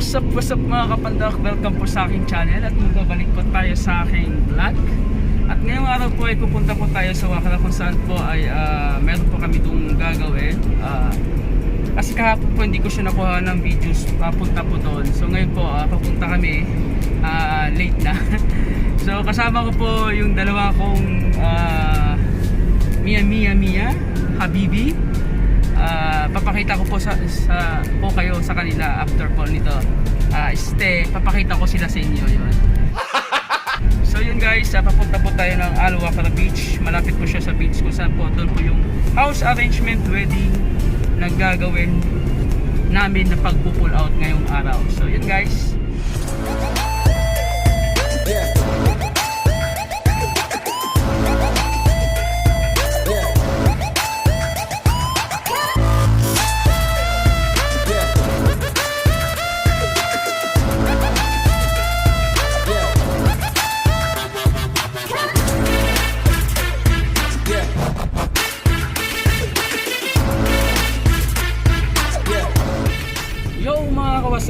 what's up, what's up mga kapandak? Welcome po sa aking channel at magbabalik po tayo sa aking vlog. At ngayong araw po ay pupunta po tayo sa Wakala kung saan po ay ah, meron po kami itong gagawin. Ah, kasi kahapon po hindi ko siya nakuha ng videos papunta po doon. So ngayon po ah, papunta kami ah, late na. so kasama ko po yung dalawa kong ah, Mia Mia Mia Habibi. Ah, papakita ko po sa, sa po kayo sa kanila after po nito. Ah, este, papakita ko sila sa inyo 'yon. So yun guys, ah, papunta po tayo ng Alwakara Beach. Malapit po siya sa beach kung saan po doon po yung house arrangement wedding na gagawin namin na pagpo-pull out ngayong araw. So yun guys.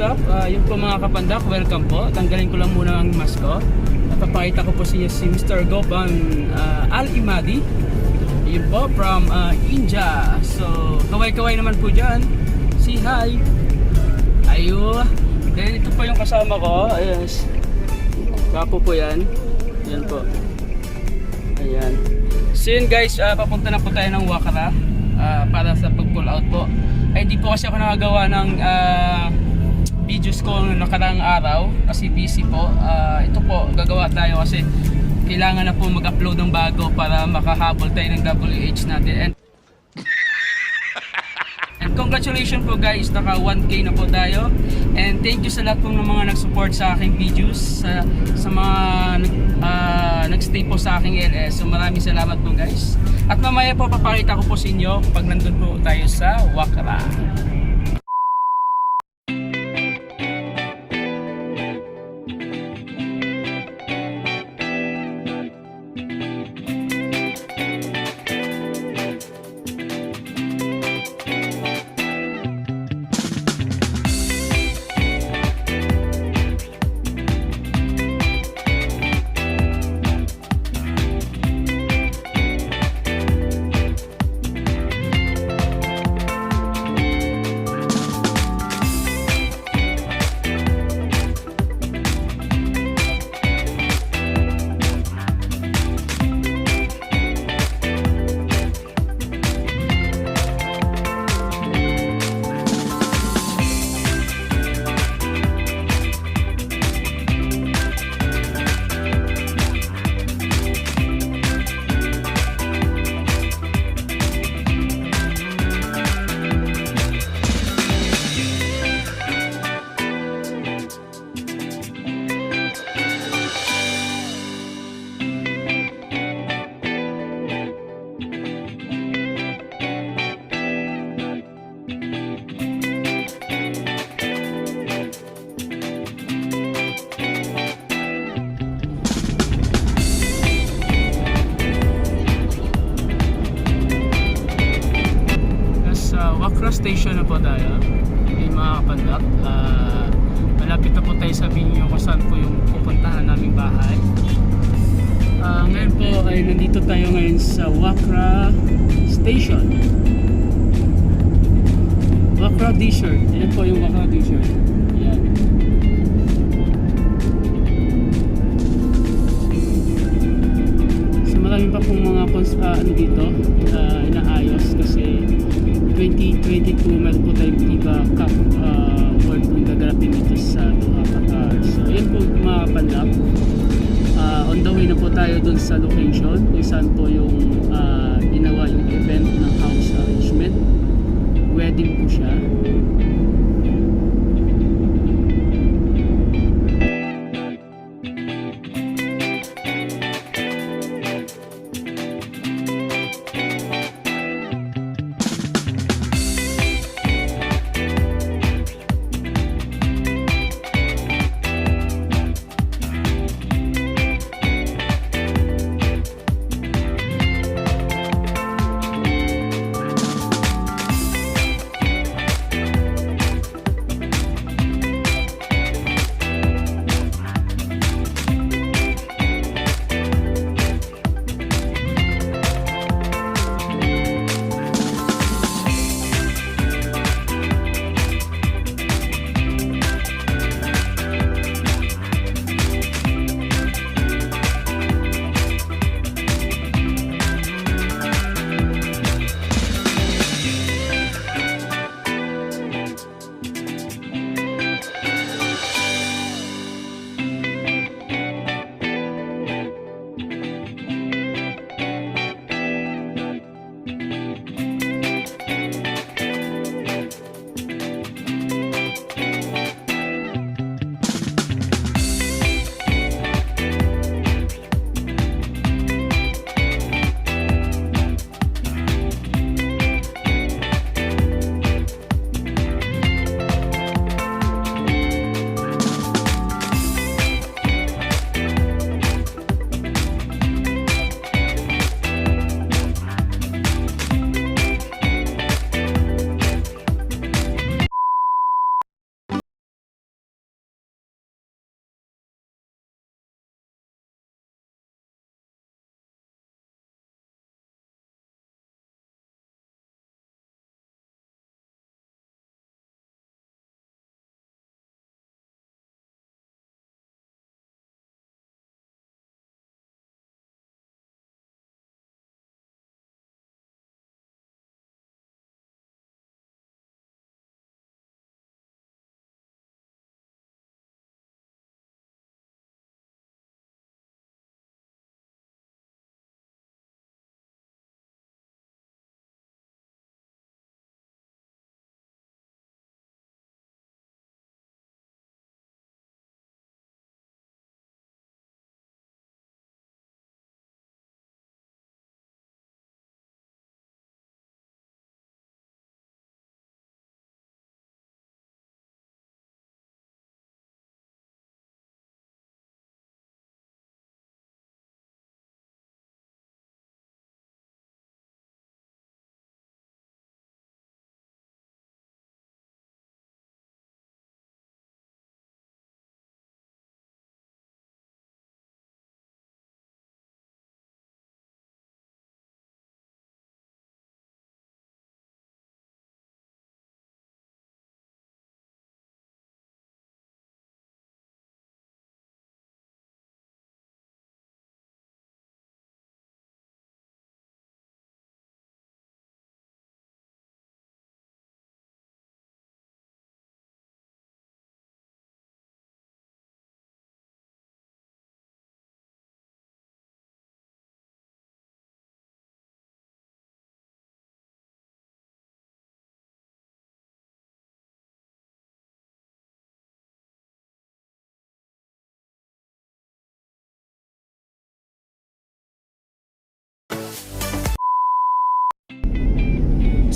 Kawasap, uh, yun po mga kapandak, welcome po. Tanggalin ko lang muna ang mask ko. At papakita ko po sa inyo si Mr. Goban uh, Al-Imadi. Yun po from uh, India. So, kaway-kaway naman po dyan. Say hi. Ayo. Then ito po yung kasama ko. Ayan. Kapo po yan. Yan po. Ayan. So yun guys, ah, papunta na po tayo ng Wakara ah, para sa pag-pull out po. Ay di po kasi ako nakagawa ng ah, videos ko noong nakaraang araw kasi busy po. Ah, ito po, gagawa tayo kasi kailangan na po mag-upload ng bago para makahabol tayo ng WH natin. And And congratulations po guys, naka 1k na po tayo. And thank you sa lahat po ng mga nag-support sa aking videos, sa, sa mga ah, nag-stay po sa aking LS. So maraming salamat po guys. At mamaya po papakita ko po sa inyo pag nandun po tayo sa Wakra Station na po tayo. Yung mga kapandak. Ah, malapit na po tayo sa Binyo kung saan po yung pupuntahan naming bahay. Ah, ngayon po ay nandito tayo ngayon sa Wakra Station. Wakra T-shirt. Ayan po yung Wakra T-shirt. Ayan. So marami pa pong mga cons ah, ano dito ah, inaayos kasi 2022 meron po tayong Viva Cup uh, World yung gaganapin dito sa Doha, Qatar. So yun po mga kapandak. Ah, on the way na po tayo dun sa location kung saan po yung ah,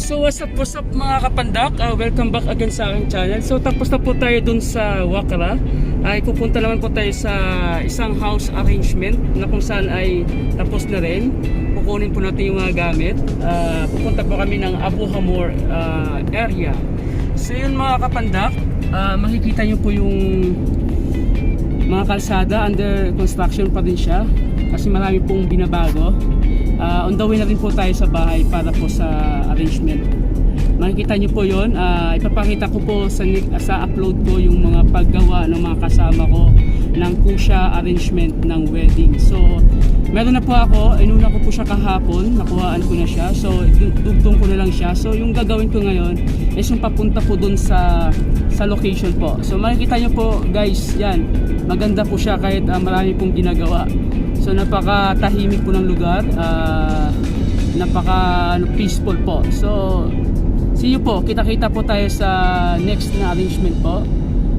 So what's up, what's up mga kapandak? Ah, welcome back again sa aking channel. So tapos na po tayo dun sa Wakra. Ay pupunta naman po tayo sa isang house arrangement na kung saan ay tapos na rin. Kukunin po natin yung mga gamit. Ah, pupunta po kami ng Abu Hamor ah, area. So yun mga kapandak, ah, makikita nyo po yung mga kalsada under construction pa din siya kasi marami pong binabago. Uh, on the way na rin po tayo sa bahay para po sa arrangement. Makikita nyo po yon ipapakita ko po sa, sa upload ko yung mga paggawa ng mga kasama ko ng kusya arrangement ng wedding. So meron na po ako inuna ko po siya kahapon nakuhaan ko na siya. So du- dugtong ko na lang siya. So yung gagawin ko ngayon is yung papunta po dun sa sa location po. So makikita nyo po guys yan maganda po siya kahit ah, marami pong ginagawa. So napaka tahimik po ng lugar ah, napaka ano, peaceful po. So see you po. Kita kita po tayo sa next na arrangement po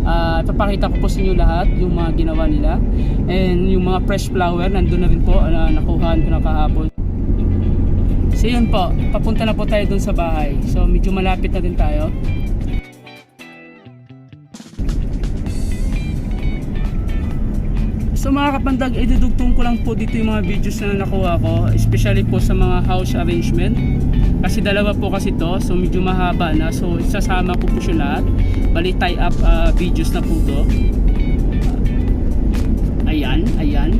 Ah, ipapakita ko po sa inyo lahat yung mga ginawa nila. And yung mga fresh flower nandun na rin po na nakuhaan ko na kahapon. So yun po. Papunta na po tayo dun sa bahay. So medyo malapit na din tayo So mga kapandag, idudugtong ko lang po dito yung mga videos na nakuha ko, especially po sa mga house arrangement. Kasi dalawa po kasi to, so medyo mahaba na. So sasama ko po siya lahat. Bali tie up uh, ah, videos na po to. Ayan, ayan.